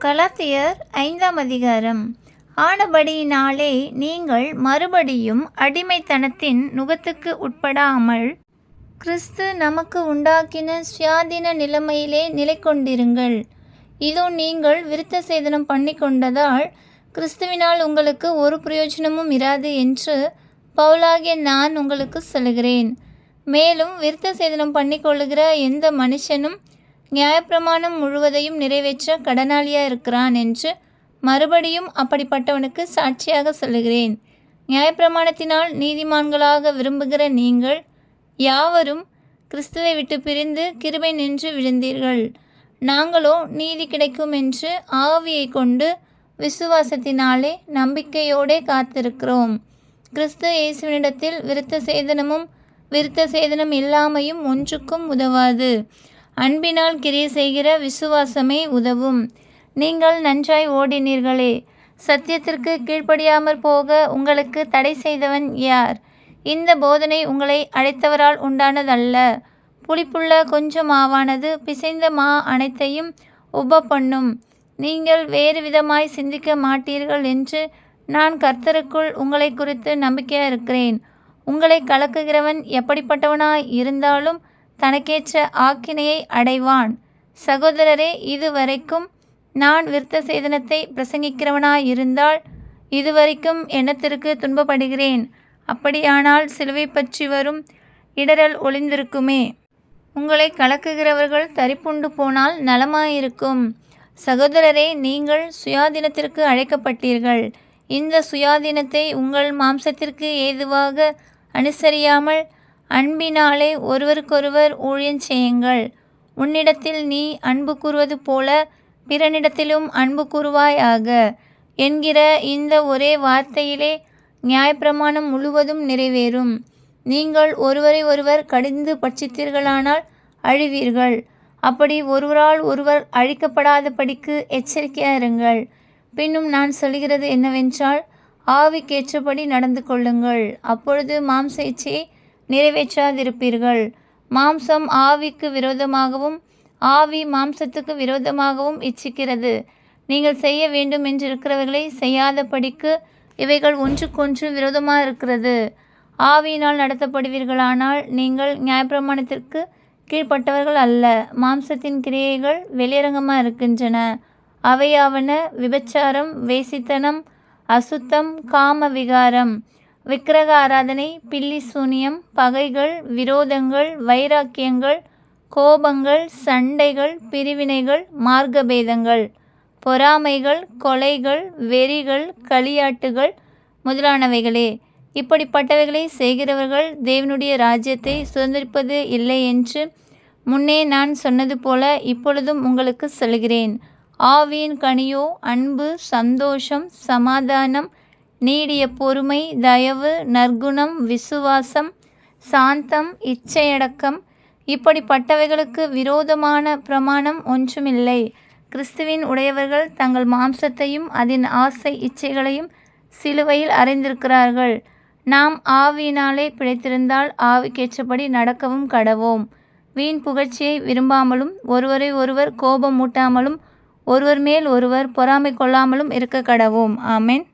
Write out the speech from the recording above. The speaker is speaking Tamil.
கலாத்தியர் ஐந்தாம் அதிகாரம். ஆனபடியினாலே நீங்கள் மறுபடியும் அடிமைத்தனத்தின் நுகத்துக்கு உட்படாமல் கிறிஸ்து நமக்கு உண்டாக்கின சுயாதீன நிலைமையிலே நிலை கொண்டிருங்கள் இதோ நீங்கள் விருத்த சேதனம் பண்ணி கொண்டதால் கிறிஸ்துவினால் உங்களுக்கு ஒரு பிரயோஜனமும் இராது என்று பவுலாகிய நான் உங்களுக்கு சொல்கிறேன் மேலும் விருத்த சேதனம் பண்ணிக்கொள்ளுகிற எந்த மனுஷனும் நியாயப்பிரமாணம் முழுவதையும் நிறைவேற்ற கடனாளியாக இருக்கிறான் என்று மறுபடியும் அப்படிப்பட்டவனுக்கு சாட்சியாக சொல்லுகிறேன். நியாயப்பிரமாணத்தினால் நீதிமான்களாக விரும்புகிற நீங்கள் யாவரும் கிறிஸ்துவை விட்டு பிரிந்து கிருபை நின்று விழுந்தீர்கள். நாங்களோ நீதி கிடைக்கும் என்று ஆவியை கொண்டு விசுவாசத்தினாலே நம்பிக்கையோடே காத்திருக்கிறோம். கிறிஸ்து இயேசுவினிடத்தில் விருத்த சேதனமும் விருத்த சேதனம் இல்லாமையும் ஒன்றுக்கும் உதவாது. அன்பினால் கிரியை செய்கிற விசுவாசமே உதவும். நீங்கள் நன்றாய் ஓடினீர்களே. சத்தியத்திற்கு கீழ்ப்படியாமற் போக உங்களுக்கு தடை செய்தவன் யார்? இந்த போதனை உங்களை அழைத்தவரால் உண்டானதல்ல. புளிப்புள்ள கொஞ்சம் மாவானது பிசைந்த மா அனைத்தையும் உப பண்ணும் நீங்கள் வேறு விதமாய் சிந்திக்க மாட்டீர்கள் என்று நான் கர்த்தருக்குள் உங்களை குறித்து நம்பிக்கையாக இருக்கிறேன். உங்களை கலக்குகிறவன் எப்படிப்பட்டவனாய் இருந்தாலும் தனக்கேற்ற ஆக்கினையை அடைவான். சகோதரரே இதுவரைக்கும் நான் விருத்த சேதனத்தை பிரசங்கிக்கிறவனாயிருந்தால் இதுவரைக்கும் எண்ணத்திற்கு துன்பப்படுகிறேன்? அப்படியானால் சிலுவை பற்றி வரும் இடரல் ஒளிந்திருக்குமே. உங்களை கலக்குகிறவர்கள் தரிப்புண்டு போனால் நலமாயிருக்கும். சகோதரரே நீங்கள் சுயாதீனத்திற்கு அழைக்கப்பட்டீர்கள். இந்த சுயாதீனத்தை உங்கள் மாம்சத்திற்கு ஏதுவாக அனுசரியாமல் அன்பினாலே ஒருவருக்கொருவர் ஊழியம் செய்யுங்கள். உன்னிடத்தில் நீ அன்பு கூறுவது போல பிறனிடத்திலும் அன்பு கூறுவாயாக என்கிற இந்த ஒரே வார்த்தையிலே நியாயப்பிரமாணம் முழுவதும் நிறைவேறும். நீங்கள் ஒருவரை ஒருவர் கடிந்து பட்சித்தீர்களானால் அழிவீர்கள். அப்படி ஒருவரால் ஒருவர் அழிக்கப்படாதபடிக்கு எச்சரிக்கையாக இருங்கள். பின்னும் நான் சொல்கிறது என்னவென்றால் ஆவிக்கேற்றபடி நடந்து கொள்ளுங்கள். அப்பொழுது மாம்ச இச்சையை நிறைவேற்றாதிருப்பீர்கள். மாம்சம் ஆவிக்கு விரோதமாகவும் ஆவி மாம்சத்துக்கு விரோதமாகவும் இச்சிக்கிறது. நீங்கள் செய்ய வேண்டும் என்றிருக்கிறவர்களை செய்யாதபடிக்கு இவைகள் ஒன்றுக்கொன்று விரோதமாக இருக்கிறது. ஆவியினால் நடத்தப்படுவீர்களானால் நீங்கள் நியாயப்பிரமாணத்திற்கு கீழ்ப்பட்டவர்கள் அல்ல. மாம்சத்தின் கிரியைகள் வெளியரங்கமாக இருக்கின்றன. அவையாவன விபச்சாரம் வேசித்தனம் அசுத்தம் காம விகாரம். விக்கிரக ஆராதனை பில்லி சூனியம் பகைகள் விரோதங்கள் வைராக்கியங்கள் கோபங்கள் சண்டைகள் பிரிவினைகள் மார்க்கபேதங்கள் பொறாமைகள் கொலைகள் வெறிகள் களியாட்டுகள் முதலானவைகளே. இப்படிப்பட்டவைகளை செய்கிறவர்கள் தேவனுடைய ராஜ்யத்தை சுதந்திரிப்பது இல்லை என்று முன்னே நான் சொன்னது போல இப்பொழுதும் உங்களுக்கு சொல்கிறேன். ஆவியின் கனியோ அன்பு சந்தோஷம் சமாதானம் நீடிய பொறுமை தயவு நற்குணம் விசுவாசம் சாந்தம் இச்சையடக்கம். இப்படிப்பட்டவைகளுக்கு விரோதமான பிரமாணம் ஒன்றுமில்லை. கிறிஸ்துவின் உடையவர்கள் தங்கள் மாம்சத்தையும் அதன் ஆசை இச்சைகளையும் சிலுவையில் அறைந்திருக்கிறார்கள். நாம் ஆவியினாலே பிழைத்திருந்தால் ஆவிக்கேற்றபடி நடக்கவும் கடவோம். வீண் புகழ்ச்சியை விரும்பாமலும் ஒருவரை ஒருவர் கோபம் மூட்டாமலும் ஒருவர் மேல் ஒருவர் பொறாமை கொள்ளாமலும் இருக்க கடவோம். ஆமேன்.